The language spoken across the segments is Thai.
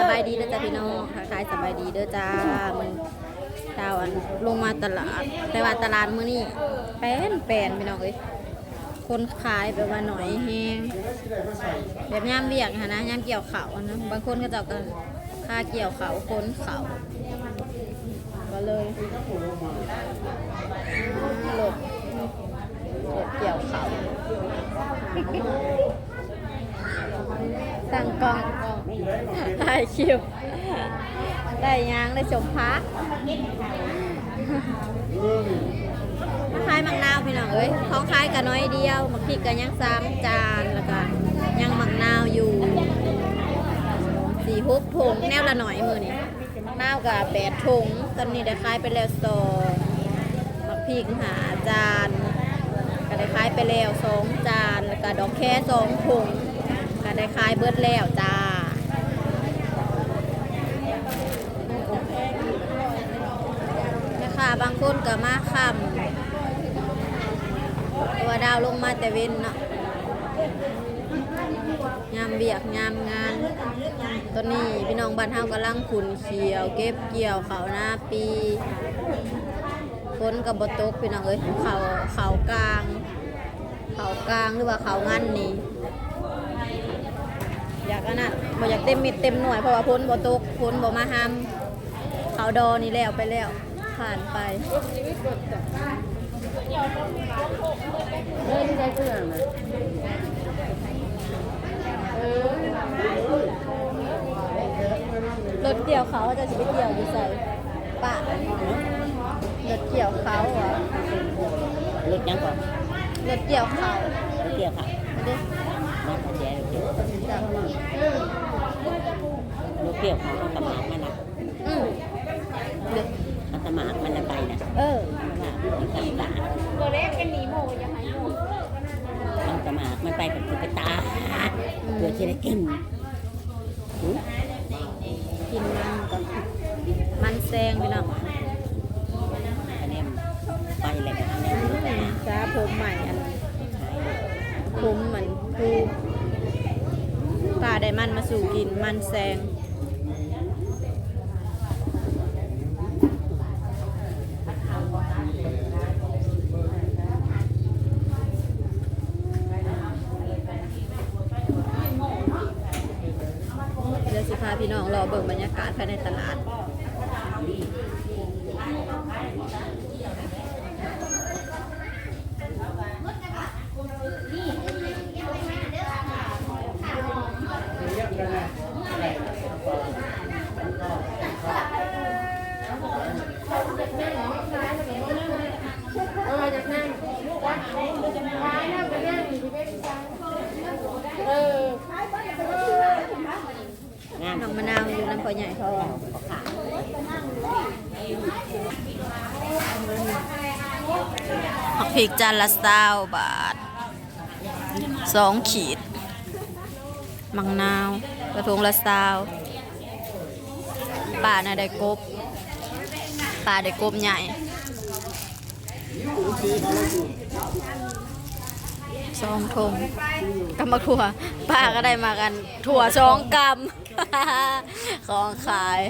สบายดีเด้อจ้าพี่น้องทักทายสบายดีเด้อจ้ามันดาวอันลงมาตลาดแต่ว่าตลาดมื้อนี้แป้นแป้นพี่น้องเอ้ยคนขายแบบว่าหน่อยแฮงแบบย่ามเบียกนะย่ามเกี่ยวเขาอนะบางคนก็เจะกันค่าเกี่ยวเขาคนเขาก็เลยหลบหลบ เกี่ยวเขาตั้งกล้องถ่ายคลิปได้ยางได้ชมพักคล้ายมักนาวพี่น้องเอ้ยของคล้ายกันน้อยเดียวมักพริกกันยังซ้ำจานแล้วก็ยังมักนาวอยู่สี่หกถุงแนวละหน่อยมือนี่มักนาวกับแปดถุงตอนนี้ได้คล้ายไปแล้วสองมักพริกหาจาน ได้คล้ายไปแล้วสองจานแล้วก็ดอกแค่สองถุงก็ได้คล้ายเบิดแล้วจ้านะคะบางคนก็มาคำตัวดาวลงมาแต่เว้นเนาะยามเบียกยามงานตอนนี้พี่น้องบ้านเฮากำลังขุนเขียว เก็บเกี่ยวเขาหน้าปี ฝนกับบตกพี่น้องเอ้ยเขาเขากลาง เขากลางหรือว่าเขางันนี่อยากอันนั้นบ่อยากเต็มมิดเต็มหน่วยเพราะว่าพ้นบ่ตกพ้นบ่มาห้ำเขาดอนี่แล้วไปแล้ว ผ่านไปเฮ้ยที่ได้เครื่องนะรถเกี่ยวเขาจะสิไปเกี่ยวอยู่ใส่ปะ รถเกี่ยวเขาเหรอรถยังก่อนรถเกี่ยวเขารถเกี่ยวค่ะไม่ได้มาขัดแย้งรถเกี่ยวจับรถเกี่ยวเขาเอาตะหมากมันนะอืมเดี๋ยวเอาตะหมากมันนะไปนะเออว่ามันตาตาตัวเล็กกันหนีโมยังไงโมเอาตะหมากมันไปกับคือไปตาเพื่อจะได้กินหือ กินมันก่อนมันแซงพี่น้อง คะแนนไปเลยนะคะแนนรถตะหมาก จ้าผมใหม่อัน ขายเลย ผมเหมือนผู้ ป้าได้มันมาสู่กินมันแซงเดี๋ยวสิพาพี่น้องรอเบิ่งบรรยากาศภายในตลาด งาน น้องมะนาวอยู่น้ำ พอใหญ่ทองผักพริกจานละสาวบาทสองขีด มังนาว กระทงละสาวป่าน่ะได้กบป่าได้กบใหญ่สองทงกำมะถั่วป้าก็ได้มากัน ถั่วสองกำ ของขาย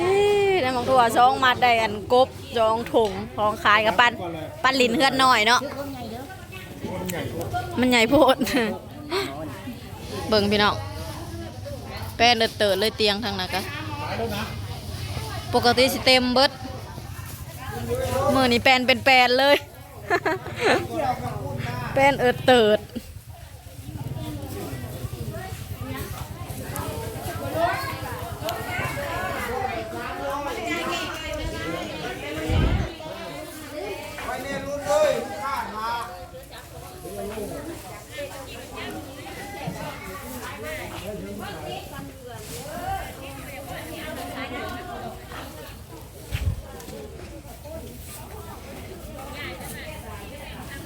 นี่ได้มักถั่วสองมัดได้อันกบสองถุงของขายกับปันปันลินเฮือนหน่อยเนาะมันใหญ่โพดเบิ่งพี่น้องแป้นเลือดเติร์ดเลยเตียงทางนั้นกะปกติสิเต็มเบิดมือนี้แปลนเป็นแปลนเลย แป้นเอิดเติร์ด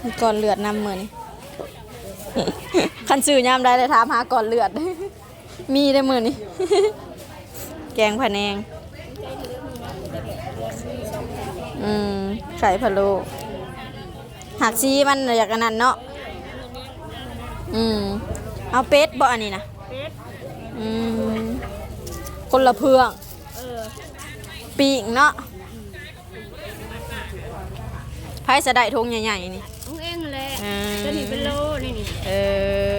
มีก่อนเลือดนำมือนี่คันซื้อยามได้เลยถามหาก่อนเลือด มีได้มือนี่แกงผะแนง อืมไข่พะโล้หักซีมันอยากอันนั้นเนาะ อืม เอาเป็ดบ่อันนี้นะเป็ดอืม คนละเพื่องปีกเนาะไผสะได้ทงใหญ่ๆนี่ ของเองแหละอืมตัวนี้เป็นโลนี่นี่เออ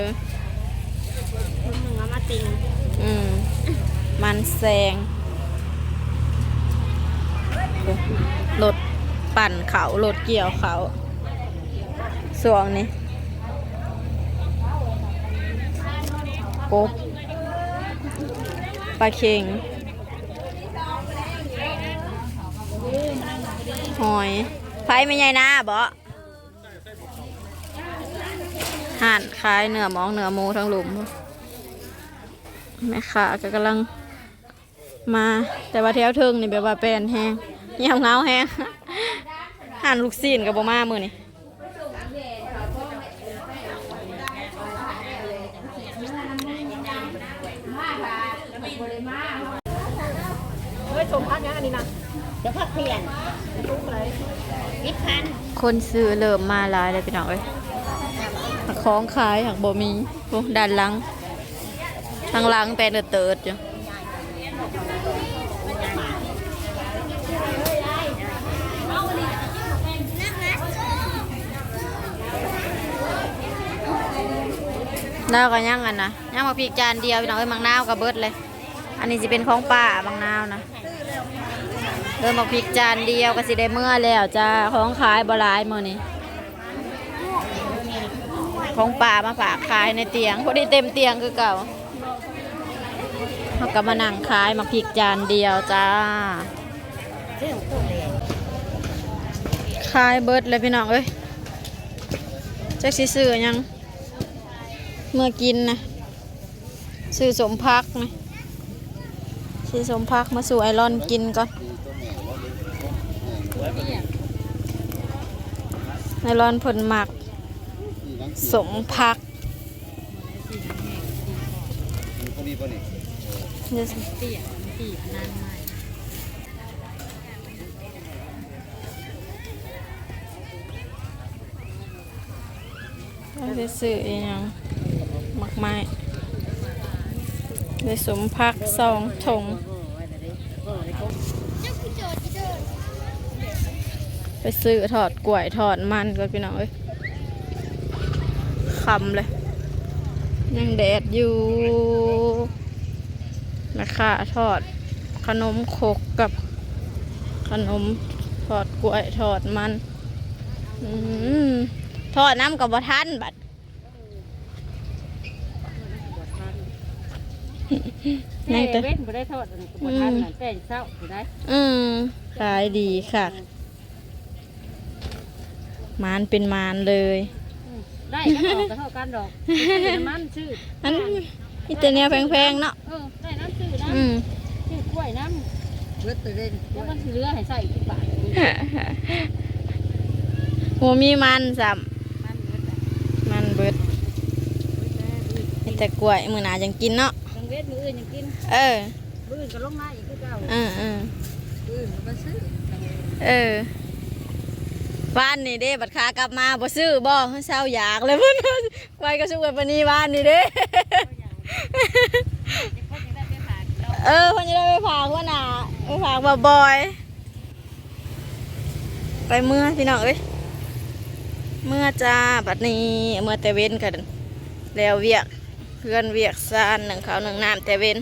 คนหนึ่งเอามาติงอืม มันแซงรถปั่นเขารถเกี่ยวเขาสวงนี่กบปลาเค็งหอยไผไม่ใหญ่นะบ่ ห่านขายเนื้อหมองเนื้อหมูทั้งหลุมแม่ค้าก็กำลังมา แต่ว่าแถวเทิงนี่แบบว่าแปลนแห้งเงียบเหงาแห้งห่านลูกซีนกับบ่มามือนี่เฮ้ยชมพักยังอันนี้นะจะพักเพียนทุกเลยพิดพันคนซื้อเริ่มมาหลายเลยพี่น้องเอ้ย ของขายหักบ่มีโอ้ด้านหลังทางหลังแปลนเติร์ดๆอยู่นาวก็ยังอันนะยังมาพริกจานเดียวพี่น้องเอ้ยมังนาวกับเบิดเลย อันนี้จะเป็นของป้ามังนาวนะเริ่มมาพริกจานเดียวก็สิได้เมื่อแล้วจ้าของขายบลายมือนี้ ของป่ามาฝากขายในเตียงพอดีเต็มเตียงคือเก่าเขาก็มานั่งขายมาพริกจานเดียวจ้าขายเบิร์ดเลยพี่น้องเอ้ยจักสิซื้อยังเมื่อกินนะซื้อสมพักนะซื้อสมพักมาสู่ไอรอนกินก่อนไอรอนผลหมัก สมพักพอดีพอดีเดี๋ยวเราจะซื้ออีกอย่างมากมายได้สมพักสองถงไปซื้อถอดกล้วยถอดมันก็พี่น้องเอ้ย คำเลย ยังแดดอยู่แม่ค้าทอดขนมครกกับขนมทอดกล้วยทอดมันอืมทอดน้ำกับบะทันบัดแม่นั่งแต่เว้นบ่ได้ทอดอันนี้ก็บ่ทันน่ะแต่เช้าบ่ได้ อืมขายดีค่ะ มานเป็นมานเลย ได้ก็ออกก็เท่ากันดอกซื้อน้ำมันชื่ออันมีแต่แนวแพงๆเนาะเออได้น้ำชื่อน้อืมำชื่อกล้วยน้ำเบิดตัวเล่นแล้วมันสิเหลือให้ใส่อีกบาทโหมีมันสัมันเบิดอะมันเบิดมีแต่กล้วยมือหนาจังกินเนาะบางเวทมื้ออื่นยังกินเออ มื้ออื่นก็ลงมาอีกคือเก่าเออเออ มื้ออื่นก็มาซื้อเออ บ้านนี่เด้ บัดขากลับมาบ่ซื้อบ่เศร้าอยากเลยเพิ่นไว้ก็สู้กันปนนี้บ้านนี่เด้เออเพิ่นจะได้ไปฝากว่าน่ะไปฝากบ่บ่อยไปเมื่อพี่น้องเอ้ยเมื่อจ้าบัดนี้เมื่อแต่เว้นกันแล้วเวียกเพื่อนเวียกซานหนึ่งเขาหนึ่งน้ำแต่เว้น